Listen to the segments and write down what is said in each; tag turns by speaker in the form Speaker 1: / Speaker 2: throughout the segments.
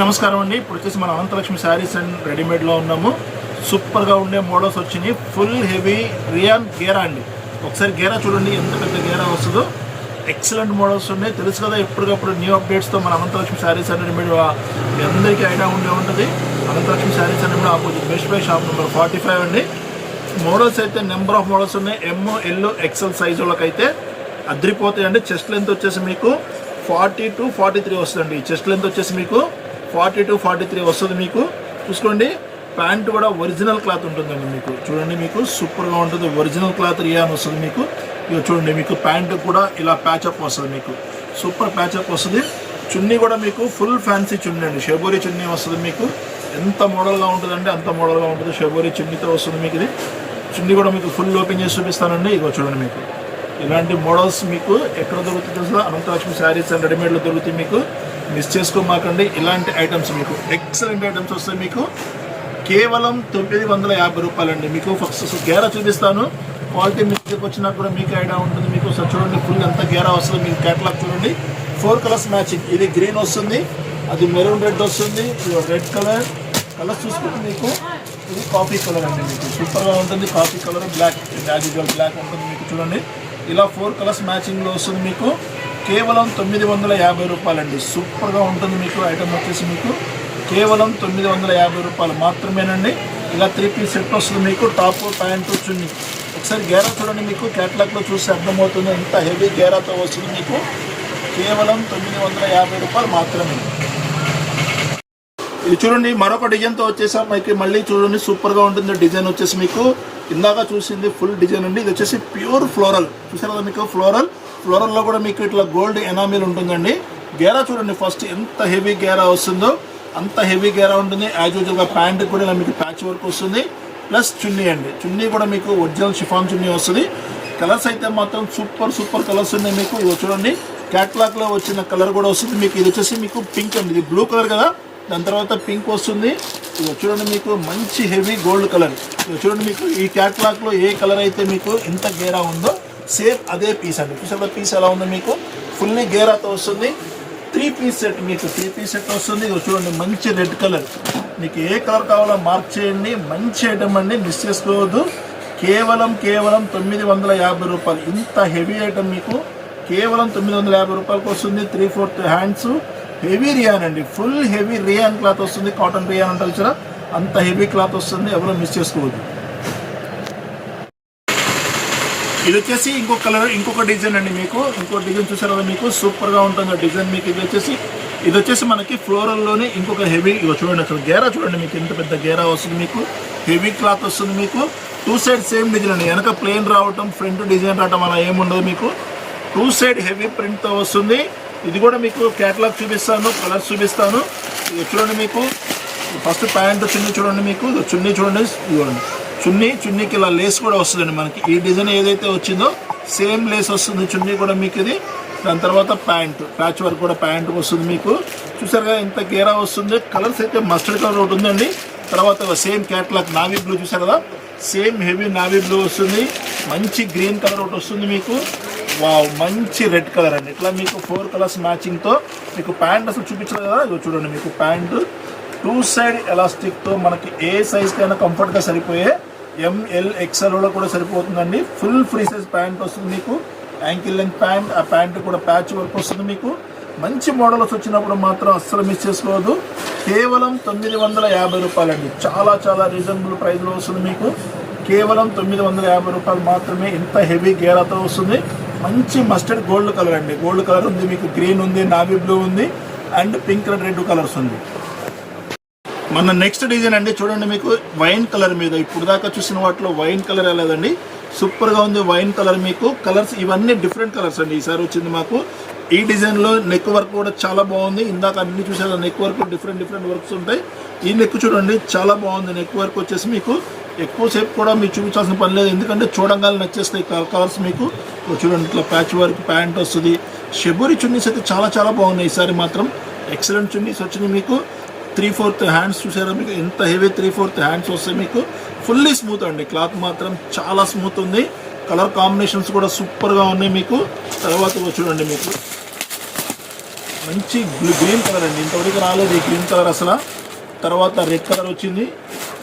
Speaker 1: నమస్కారం అండి. ఇప్పుడు వచ్చేసి మన అనంతలక్ష్మి శారీస్ అండ్ రెడీమేడ్లో ఉన్నాము. సూపర్గా ఉండే మోడల్స్ వచ్చినాయి. ఫుల్ హెవీ రియాన్ గేరా అండి. ఒకసారి గేరా చూడండి ఎంత పెద్ద గేరా వస్తుందో. ఎక్సలెంట్ మోడల్స్ ఉన్నాయి. తెలుసు కదా ఎప్పటికప్పుడు న్యూ అప్డేట్స్తో మన అనంతలక్ష్మి శారీస్ అండ్ రెడీమేడ్ అందరికీ ఐడియా ఉండే ఉంటుంది. Ananthalakshmi sarees and readymade opposite Best Buy shop number forty five అండి. మోడల్స్ అయితే నెంబర్ ఆఫ్ మోడల్స్ ఉన్నాయి. ఎమ్ ఎల్ ఎక్సెల్ సైజ్ వాళ్ళకైతే అద్రిపోతాయండి. చెస్ట్ లెంత్ వచ్చేసి మీకు ఫార్టీ టు ఫార్టీ త్రీ వస్తుందండి. చెస్ట్ లెంత్ వచ్చేసి మీకు ఫార్టీ టు ఫార్టీ త్రీ వస్తుంది మీకు. చూసుకోండి ప్యాంట్ కూడా ఒరిజినల్ క్లాత్ ఉంటుందండి మీకు. చూడండి మీకు సూపర్గా ఉంటుంది. ఒరిజినల్ క్లాత్ రియాన్ వస్తుంది మీకు. ఇక చూడండి మీకు ప్యాంట్ కూడా ఇలా ప్యాచప్ వస్తుంది మీకు. సూపర్ ప్యాచప్ వస్తుంది. చున్నీ కూడా మీకు ఫుల్ ఫ్యాన్సీ చున్నీ అండి. షబోరి చున్నీ వస్తుంది మీకు. ఎంత మోడల్గా ఉంటుందంటే అంత మోడల్గా ఉంటుంది. షబోరి చున్నీతో వస్తుంది మీకు ఇది. చున్నీ కూడా మీకు ఫుల్ ఓపెన్ చేసి చూపిస్తానండి. ఇదిగో చూడండి మీకు. ఇలాంటి మోడల్స్ మీకు ఎక్కడ దొరుకుతుంది తెలుసా అనంతలక్ష్మి శారీస్ అండ్ రెడీమేడ్లో దొరుకుతాయి మీకు. మిస్ చేసుకోమాకండి. ఇలాంటి ఐటమ్స్ మీకు ఎక్సలెంట్ ఐటమ్స్ వస్తాయి మీకు. కేవలం తొమ్మిది వందల యాభై రూపాయలండి. మీకు ఫస్ట్ గేరా చూపిస్తాను. క్వాలిటీ మీ దగ్గరికి వచ్చినా కూడా మీకు ఐడియా ఉంటుంది. మీకు సార్ చూడండి ఫుల్ ఎంత గేరా వస్తుంది మీకు క్యాటలాగ్ చూడండి. ఫోర్ కలర్స్ మ్యాచింగ్ ఇది గ్రీన్ వస్తుంది అది మెరూన్ రెడ్ వస్తుంది ఇది రెడ్ కలర్ కలర్స్ చూసుకుంటే మీకు ఇది కాఫీ కలర్ అండి మీకు. సూపర్గా ఉంటుంది coffee colour black as black ఉంటుంది మీకు చూడండి. ఇలా ఫోర్ కలర్స్ మ్యాచింగ్లో వస్తుంది మీకు. కేవలం తొమ్మిది వందల యాభై రూపాయలండి. సూపర్గా ఉంటుంది మీకు ఐటమ్ వచ్చేసి మీకు. కేవలం తొమ్మిది వందల యాభై రూపాయలు మాత్రమేనండి. ఇలా త్రీ పీస్ సెట్ వస్తుంది మీకు టాప్ ప్యాంట్ చున్నీ. ఒకసారి గేరా చూడండి మీకు క్యాట్లాగ్లో చూస్తే అర్థమవుతుంది ఎంత హెవీ గేరాతో వస్తుంది మీకు. కేవలం తొమ్మిది వందల యాభై రూపాయలు మాత్రమే. ఇది చూడండి మరొక డిజైన్తో వచ్చేసాం. మీకు మళ్ళీ చూడండి సూపర్గా ఉంటుంది డిజైన్ వచ్చేసి మీకు. ఇందాక చూసింది ఫుల్ డిజైన్ అండి. ఇది వచ్చేసి ప్యూర్ ఫ్లోరల్. చూసారా మీకు ఫ్లోరల్? ఫ్లోరల్లో కూడా మీకు ఇట్లా గోల్డ్ ఎనామిల్ ఉంటుందండి. గేరా చూడండి ఫస్ట్ ఎంత హెవీ గేరా వస్తుందో అంత హెవీ గేరా ఉంటుంది. యాజ్ యూజువల్గా ప్యాంట్ కూడా ఇలా మీకు ప్యాచ్ వర్క్ వస్తుంది. ప్లస్ చున్నీ అండి. చున్నీ కూడా మీకు ఒరిజినల్ షిఫాన్ చున్నీ వస్తుంది. కలర్స్ అయితే మాత్రం సూపర్ సూపర్ కలర్స్ ఉన్నాయి మీకు. ఇవి చూడండి. క్యాట్లాగ్లో వచ్చిన కలర్ కూడా వస్తుంది మీకు. ఇది వచ్చేసి మీకు పింక్ అండి. ఇది బ్లూ కలర్ కదా. దాని తర్వాత పింక్ వస్తుంది. ఇది చూడండి మీకు మంచి హెవీ గోల్డ్ కలర్ ఇది చూడండి మీకు ఈ క్యాట్లాగ్లో ఏ కలర్ అయితే మీకు ఎంత గేరా ఉందో సేమ్ అదే పీస్ అండి. చూసారా పీస్ ఎలా ఉంది మీకు? ఫుల్లీ గేరాతో వస్తుంది. త్రీ పీస్ సెట్ మీకు త్రీ పీస్ సెట్ వస్తుంది. ఇది చూడండి మంచి రెడ్ కలర్ మీకు ఏ కలర్ కావాలో మార్క్ చేయండి. మంచి ఐటమ్ అండి. మిస్ చేసుకోవద్దు. కేవలం కేవలం తొమ్మిది వందల యాభై రూపాయలు. ఇంత హెవీ ఐటమ్ మీకు. కేవలం తొమ్మిది వందల యాభై రూపాయలకు వస్తుంది. Three fourth hands heavy rayon అండి. ఫుల్ హెవీ రియాన్ క్లాత్ వస్తుంది. కాటన్ రియాన్ అంటారు చూసారా? అంత హెవీ క్లాత్ వస్తుంది. ఎవరు మిస్ చేసుకోవద్దు. ఇది వచ్చేసి ఇంకొక కలర్ ఇంకొక డిజైన్ అండి మీకు. ఇంకో డిజైన్ చూసారు కదా మీకు? సూపర్గా ఉంటుంది డిజైన్ మీకు. ఇది వచ్చేసి ఇది వచ్చేసి మనకి ఫ్లోరల్లోనే ఇంకొక హెవీ ఇగో చూడండి అసలు గేరా చూడండి మీకు. ఎంత పెద్ద గేరా వస్తుంది మీకు. హెవీ క్లాత్ వస్తుంది మీకు. టూ సైడ్ సేమ్ డిజైన్ అండి. వెనక ప్లేన్ రావటం ఫ్రంట్ డిజైన్ రావటం అలా ఏముండదు మీకు. టూ సైడ్ హెవీ ప్రింట్తో వస్తుంది. ఇది కూడా మీకు క్యాటలాగ్ చూపిస్తాను కలర్స్ చూపిస్తాను. ఇది చూడండి మీకు. ఫస్ట్ ప్యాంట్ చున్నీ చూడండి మీకు. చున్నీ చూడండి చూడండి చున్నీ చున్నీకి ఇలా లేస్ కూడా వస్తుందండి మనకి. ఈ డిజైన్ ఏదైతే వచ్చిందో సేమ్ లేస్ వస్తుంది చున్నీ కూడా మీకు ఇది దాని తర్వాత ప్యాంట్ ప్యాచ్ వర్క్ కూడా ప్యాంట్ వస్తుంది మీకు. చూసారుగా కదా ఎంత గేరా వస్తుంది. కలర్స్ అయితే మస్టర్డ్ కలర్ ఒకటి ఉందండి. తర్వాత సేమ్ క్యాట్లాక్ నావీ బ్లూ చూసారు కదా? సేమ్ హెవీ నావీ బ్లూ వస్తుంది. మంచి గ్రీన్ కలర్ ఒకటి వస్తుంది మీకు. వావ్ మంచి రెడ్ కలర్ అండి. ఇట్లా మీకు ఫోర్ కలర్స్ మ్యాచింగ్తో మీకు ప్యాంట్ అసలు చూపించలేదు కదా? ఇది చూడండి మీకు ప్యాంటు. టూ సైడ్ ఎలాస్టిక్తో మనకి ఏ సైజ్కైనా కంఫర్ట్గా సరిపోయే ఎంఎల్ ఎక్స్ఎల్లో కూడా సరిపోతుందండి. ఫుల్ ఫ్రీ సైజ్ ప్యాంట్ వస్తుంది మీకు. యాంకిల్ లెంత్ ప్యాంట్ ఆ ప్యాంట్ కూడా ప్యాచ్ వర్క్ వస్తుంది మీకు. మంచి మోడల్స్ వచ్చినప్పుడు మాత్రం అస్సలు మిస్ చేసుకోవద్దు. కేవలం తొమ్మిది వందల యాభై రూపాయలండి. చాలా చాలా రీజనబుల్ ప్రైస్లో వస్తుంది మీకు. కేవలం తొమ్మిది వందల యాభై రూపాయలు మాత్రమే ఇంత హెవీ గేరాతో వస్తుంది. మంచి మస్టర్డ్ గోల్డ్ కలర్ అండి. గోల్డ్ కలర్ ఉంది మీకు. గ్రీన్ ఉంది నావీ బ్లూ ఉంది. And pink and red colours ఉంది. మన నెక్స్ట్ డిజైన్ అండి. చూడండి మీకు వైన్ కలర్ మీద. ఇప్పుడు దాకా చూసిన వాటిలో వైన్ కలర్ లేదండి. సూపర్గా ఉంది వైన్ కలర్ మీకు. కలర్స్ ఇవన్నీ డిఫరెంట్ కలర్స్ అండి. ఈసారి వచ్చింది మాకు. ఈ డిజైన్లో నెక్ వర్క్ కూడా చాలా బాగుంది. ఇందాక అన్ని చూసారు? Neck work different different works ఉంటాయి. ఈ నెక్ చూడండి చాలా బాగుంది. నెక్ వర్క్ వచ్చేసి మీకు ఎక్కువసేపు కూడా మీరు చూపించాల్సిన పని లేదు. ఎందుకంటే చూడంగానే నచ్చేస్తాయి కలర్స్ మీకు. చూడండి ఇట్లా ప్యాచ్ వర్క్ ప్యాంట్ వస్తుంది. షెబూరి చున్నీస్ అయితే చాలా చాలా బాగున్నాయి. ఈసారి మాత్రం. ఎక్సలెంట్ చున్నీస్ వచ్చినాయి మీకు. త్రీ ఫోర్త్ హ్యాండ్స్ చూసారా మీకు? ఎంత హెవీ త్రీ ఫోర్త్ హ్యాండ్స్ వస్తాయి మీకు? ఫుల్లీ స్మూత్ అండి. క్లాత్ మాత్రం చాలా స్మూత్ ఉంది. కలర్ కాంబినేషన్స్ కూడా సూపర్గా ఉన్నాయి మీకు. తర్వాత చూడండి మీకు. మంచి గ్రీన్ కలర్ అండి. ఇంతవరకు రాలేదు ఈ గ్రీన్ కలర్ అసలు. తర్వాత రెడ్ కలర్ వచ్చింది.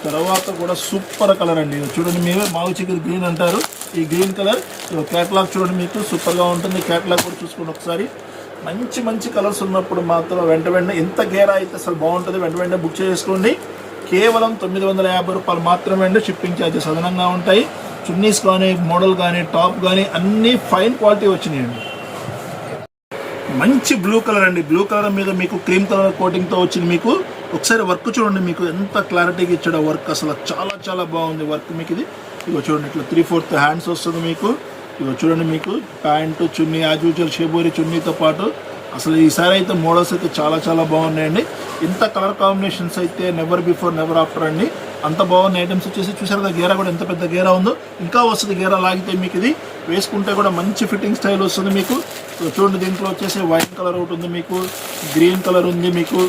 Speaker 1: తర్వాత కూడా సూపర్ కలర్ అండి. చూడండి మీరే. మావు చికెన్ గ్రీన్ అంటారు. ఈ గ్రీన్ కలర్. క్యాట్లాగ్ చూడండి మీకు. సూపర్గా ఉంటుంది. క్యాట్లాగ్ కూడా చూసుకోండి ఒకసారి. మంచి మంచి కలర్స్ ఉన్నప్పుడు మాత్రం వెంట వెంటనే ఎంత గేరా అయితే అసలు బాగుంటుంది. వెంట వెంటనే బుక్ చేసుకోండి. కేవలం తొమ్మిది వందల యాభై రూపాయలు మాత్రమే అండి షిప్పింగ్ ఛార్జెస్ అదనంగా ఉంటాయి. చున్నీస్ కానీ మోడల్ కానీ టాప్ కానీ అన్నీ ఫైన్ క్వాలిటీ వచ్చినాయండి మంచి బ్లూ కలర్ అండి. బ్లూ కలర్ మీద మీకు క్రీమ్ కలర్ కోటింగ్తో వచ్చింది మీకు. ఒకసారి వర్క్ చూడండి మీకు ఎంత క్లారిటీగా ఇచ్చాడో వర్క్. అసలు చాలా చాలా బాగుంది వర్క్ మీకు ఇది. ఇక చూడండి ఇట్లా త్రీ ఫోర్త్ హ్యాండ్స్ వస్తుంది మీకు. ఇవి చూడండి మీకు ప్యాంటు చున్నీ యాజ్ యూజువల్ షేబోరి చున్నీతో పాటు. అసలు ఈసారి అయితే మోడల్స్ అయితే చాలా చాలా బాగున్నాయండి. ఇంత కలర్ కాంబినేషన్స్ అయితే నెవర్ బిఫోర్ నెవర్ ఆఫ్టర్ అండి. అంత బాగున్న ఐటమ్స్ వచ్చేసి చూసారు కదా గేరా కూడా ఎంత పెద్ద గేరా ఉందో. ఇంకా వస్తుంది గేరా లాగితే మీకు ఇది. వేసుకుంటే కూడా మంచి ఫిట్టింగ్ స్టైల్ వస్తుంది మీకు. చూడండి దీంట్లో వచ్చేసి వైట్ కలర్ ఒకటి ఉంది మీకు గ్రీన్ కలర్ ఉంది మీకు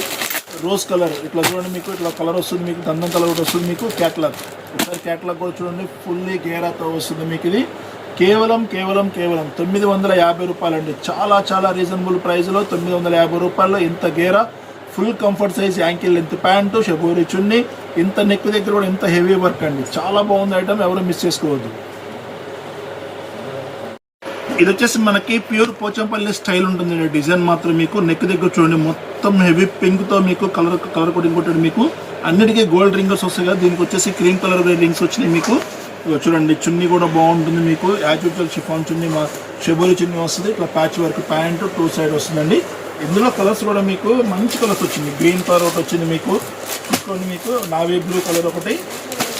Speaker 1: రోజ్ కలర్. ఇట్లా చూడండి మీకు ఇట్లా కలర్ వస్తుంది మీకు దండం కలర్ ఒకటి వస్తుంది మీకు క్యాట్లాగ్. ఒకసారి క్యాట్లాగ్ కూడా చూడండి ఫుల్లీ గేరాతో వస్తుంది మీకు ఇది. కేవలం కేవలం కేవలం తొమ్మిది వందల యాభై రూపాయలండి. చాలా చాలా రీజనబుల్ ప్రైస్లో తొమ్మిది వందల యాభై రూపాయల్లో ఇంత గేరా full comfort size ankle length pant shibori చున్ని ఇంత నెక్ దగ్గర కూడా ఇంత హెవీ వర్క్ అండి. చాలా బాగుంది ఐటమ్ ఎవరు మిస్ చేసుకోవద్దు. ఇది వచ్చేసి మనకి ప్యూర్ పోచంపల్లి స్టైల్ ఉంటుంది డిజైన్ మాత్రం మీకు నెక్ దగ్గర చూడండి. మొత్తం హెవీ పింక్తో మీకు కలర్ కలర్ కోటింగ్ కొట్టాడు మీకు. అన్నిటికీ గోల్డ్ రింగర్స్ వస్తాయి కదా. దీనికి వచ్చేసి క్రీమ్ కలర్ రింగ్స్ వచ్చినాయి మీకు. చూడండి చున్నీ కూడా బాగుంటుంది మీకు. యాజ్ యూజువల్ షిఫాన్ చున్నీ మా షెబోరి చున్నీ వస్తుంది. ఇట్లా patch work pant two side వస్తుందండి. ఇందులో కలర్స్ కూడా మీకు మంచి కలర్స్ వచ్చింది. గ్రీన్ కలర్ ఒకటి వచ్చింది మీకు. చూసుకోండి మీకు. నావీ బ్లూ కలర్ ఒకటి.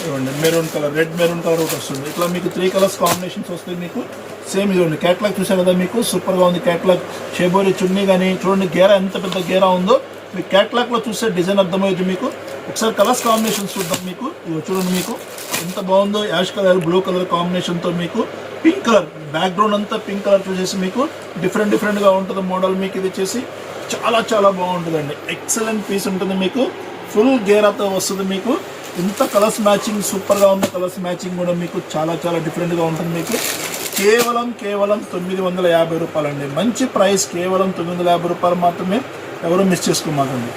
Speaker 1: ఇవ్వండి maroon colour red maroon colour ఒకటి వస్తుంది. ఇట్లా మీకు త్రీ కలర్స్ కాంబినేషన్స్ వస్తాయి మీకు. సేమ్ ఇదిగోండి క్యాట్లాగ్ చూసారు కదా మీకు. సూపర్గా ఉంది క్యాట్లాగ్ షేబోరి చున్నీ కానీ చూడండి గేరా ఎంత పెద్ద గేరా ఉందో. మీకు క్యాట్లాగ్లో చూస్తే డిజైన్ అర్థమవుతుంది మీకు. ఒకసారి కలర్స్ కాంబినేషన్స్ చూద్దాం మీకు. ఇవి చూడండి మీకు. ఎంత బాగుందో యాష్ కలర్ బ్లూ కలర్ కాంబినేషన్తో మీకు పింక్ కలర్ బ్యాక్గ్రౌండ్ అంతా పింక్ కలర్ చూసేసి మీకు డిఫరెంట్ డిఫరెంట్గా ఉంటుంది మోడల్ మీకు ఇది వచ్చేసి చాలా చాలా బాగుంటుందండి. ఎక్సలెంట్ పీస్ ఉంటుంది మీకు. ఫుల్ గేరాతో వస్తుంది మీకు. ఇంత కలర్స్ మ్యాచింగ్ సూపర్గా ఉంది కలర్స్ మ్యాచింగ్ కూడా మీకు చాలా చాలా డిఫరెంట్గా ఉంటుంది మీకు. కేవలం కేవలం తొమ్మిది వందల యాభై రూపాయలండి. మంచి ప్రైస్ కేవలం తొమ్మిది వందల యాభై రూపాయలు మాత్రమే ఎవరు మిస్ చేసుకోమాకండి.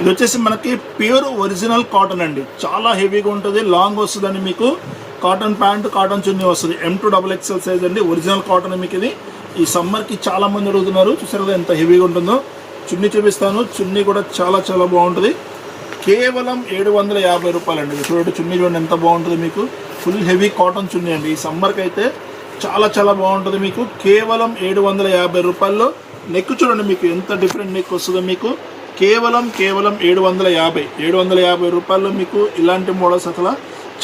Speaker 1: ఇది వచ్చేసి మనకి ప్యూర్ ఒరిజినల్ కాటన్ అండి. చాలా హెవీగా ఉంటుంది లాంగ్ వస్తుందండి మీకు. కాటన్ ప్యాంట్ కాటన్ చున్నీ వస్తుంది. M two double XL size అండి ఒరిజినల్ కాటన్ మీకు ఇది. ఈ సమ్మర్కి చాలా మంది అడుగుతున్నారు చూసారు కదా ఎంత హెవీగా ఉంటుందో. చున్నీ చూపిస్తాను చున్నీ కూడా చాలా చాలా బాగుంటుంది. కేవలం ఏడు వందల యాభై రూపాయలండి. చూడండి చున్నీ చూడండి ఎంత బాగుంటుంది మీకు. ఫుల్ హెవీ కాటన్ చున్నీ అండి. ఈ సమ్మర్కి అయితే చాలా చాలా బాగుంటుంది మీకు. కేవలం ఏడు వందల యాభై రూపాయల్లో. నెక్ చూడండి మీకు ఎంత డిఫరెంట్ నెక్ వస్తుందో మీకు. కేవలం కేవలం ఏడు వందల యాభై. ఏడు వందల యాభై రూపాయల్లో మీకు ఇలాంటి మోడల్స్ అసలు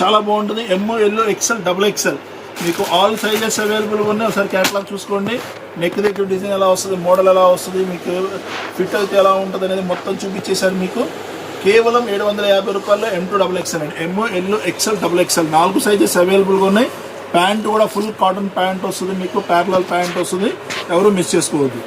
Speaker 1: చాలా బాగుంటుంది. M L XL double XL మీకు ఆల్ సైజెస్ అవైలబుల్గా ఉన్నాయి. ఒకసారి క్యాటలాగ్ చూసుకోండి. నెక్ దగ్గర డిజైన్ ఎలా వస్తుంది మోడల్ ఎలా వస్తుంది మీకు ఫిట్ అయితే ఎలా ఉంటుంది అనేది మొత్తం చూపించేశారు మీకు. కేవలం ఏడు వందల యాభై రూపాయల్లో ఎం టూ డబుల్ ఎక్సెల్ అండి. M L XL double XL నాలుగు సైజెస్ అవైలబుల్గా ఉన్నాయి. ప్యాంట్ కూడా ఫుల్ కాటన్ ప్యాంట్ వస్తుంది మీకు. ప్యారలల్ ప్యాంట్ వస్తుంది. ఎవరు మిస్ చేసుకోవద్దు.